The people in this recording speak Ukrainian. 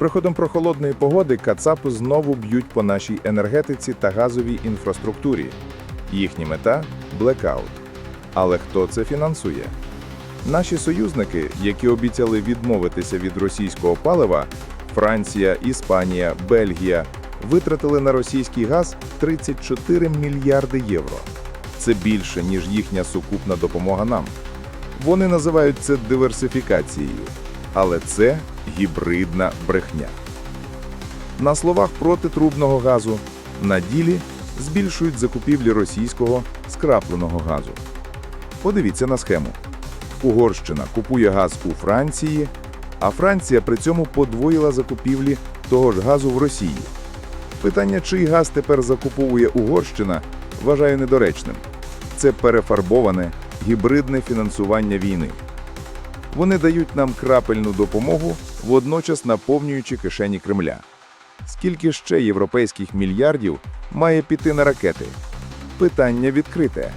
приходом прохолодної погоди кацапи знову б'ють по нашій енергетиці та газовій інфраструктурі. Їхня мета блекаут. Але хто це фінансує? Наші союзники, які обіцяли відмовитися від російського палива, Франція, Іспанія, Бельгія, витратили на російський газ 34 мільярди євро. Це більше, ніж їхня сукупна допомога нам. Вони називають це диверсифікацією, але це гібридна брехня. На словах проти трубного газу, на ділі збільшують закупівлі російського скрапленого газу. Подивіться на схему. Угорщина купує газ у Франції, а Франція при цьому подвоїла закупівлі того ж газу в Росії. Питання, чий газ тепер закуповує Угорщина, вважаю недоречним. Це перефарбоване гібридне фінансування війни. Вони дають нам крапельну допомогу, водночас наповнюючи кишені Кремля. Скільки ще європейських мільярдів має піти на ракети? Питання відкрите.